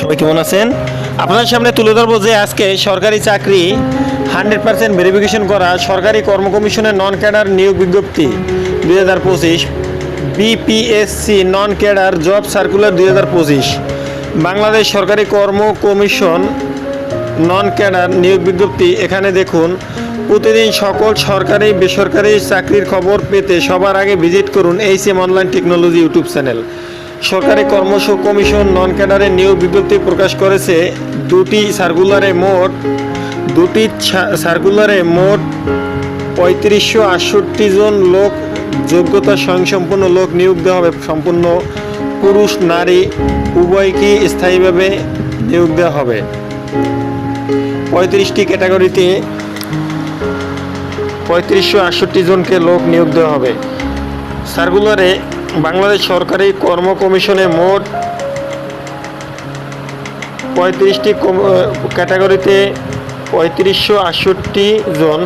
সবাই কেমন আছেন? আপনাদের সামনে তুলে ধরবো যে আজকে সরকারি চাকরি হান্ড্রেড পার্সেন্ট ভেরিফিকেশন করা সরকারি কর্ম কমিশনের নন ক্যাডার নিয়োগ বিজ্ঞপ্তি দুই হাজার পঁচিশ BPSC non cadre job circular দুই হাজার পঁচিশ। বাংলাদেশ সরকারি কর্ম কমিশন নন ক্যাডার নিয়োগ বিজ্ঞপ্তি, এখানে দেখুন, প্রতিদিন সকল সরকারি, বেসরকারি চাকরির খবর পেতে সবার আগে ভিজিট করুন H M online technology YouTube channel সরকারি কর্মস কমিশন নন ক্যাডারের নিয়োগ বিজ্ঞপ্তি প্রকাশ করেছে। দুটি সার্কুলারে মোট, দুটি সার্কুলারে মোট পঁয়ত্রিশশো আটষট্টি জন লোক যোগ্যতা স্বয়ংসম্পন্ন লোক নিয়োগ দেওয়া হবে। সম্পূর্ণ পুরুষ, নারী উভয়কে স্থায়ীভাবে নিয়োগ দেওয়া হবে? পঁয়ত্রিশটি ক্যাটাগরিতে পঁয়ত্রিশশো আটষট্টি জনকে লোক নিয়োগ দেওয়া হবে। সার্কুলারে বাংলাদেশ সরকারি কর্ম কমিশনে মোট পঁয়ত্রিশটি ক্যাটাগরিতে পঁয়ত্রিশশো আটষট্টি জন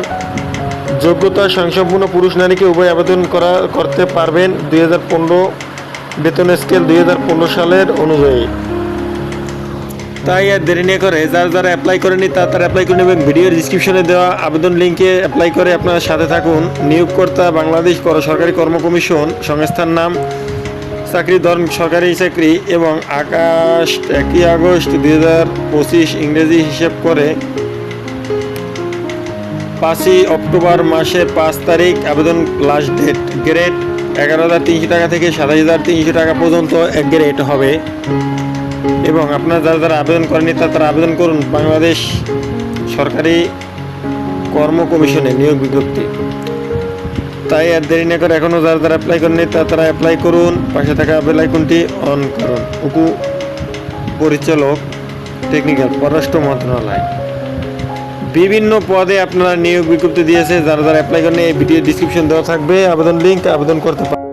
যোগ্যতা সংসম্পূর্ণ পুরুষ নারীকে উভয় আবেদন করা করতে পারবেন দুই হাজার পনেরো বেতন স্কেল দুই হাজার পনেরো সালের অনুযায়ী। তাই আর দেরি নিয়ে করে যারা যারা অ্যাপ্লাই করেনি তা তারা অ্যাপ্লাই করে নেবেন। ভিডিওর ডিসক্রিপশনে দেওয়া আবেদন লিঙ্কে অ্যাপ্লাই করে আপনারা সাথে থাকুন। নিয়োগকর্তা বাংলাদেশ কর- সরকারি কর্ম কমিশন, সংস্থার নাম, চাকরি ধরন, সরকারি চাকরি এবং আকাশ একই আগস্ট দুই হাজার পঁচিশ ইংরেজি হিসেব করে পাঁচই অক্টোবর মাসের পাঁচ তারিখ আবেদন লাস্ট ডেট গ্রেড এগারো হাজার তিনশো টাকা থেকে সাতাশ হাজার তিনশো টাকা পর্যন্ত গ্রেড হবে। এবং আপনারা যারা যারা আবেদন করেনি তা তারা আবেদন করুন। বাংলাদেশ সরকারি কর্ম কমিশনে নিয়োগ বিজ্ঞপ্তি। তাই আর দেরি না করে এখনও যারা যারা অ্যাপ্লাই করেনি তা তারা অ্যাপ্লাই করুন। পাশে থাকা বেল আইকনটি অন করুন। উপ পরিচালক টেকনিক্যাল পররাষ্ট্র মন্ত্রণালয়। বিভিন্ন পদে আপনারা নিয়োগ বিজ্ঞপ্তি দিয়েছে। যারা যারা অ্যাপ্লাই করেন এই ভিডিও ডিসক্রিপশন দেওয়া থাকবে। আবেদন লিঙ্ক আবেদন করতে পারেন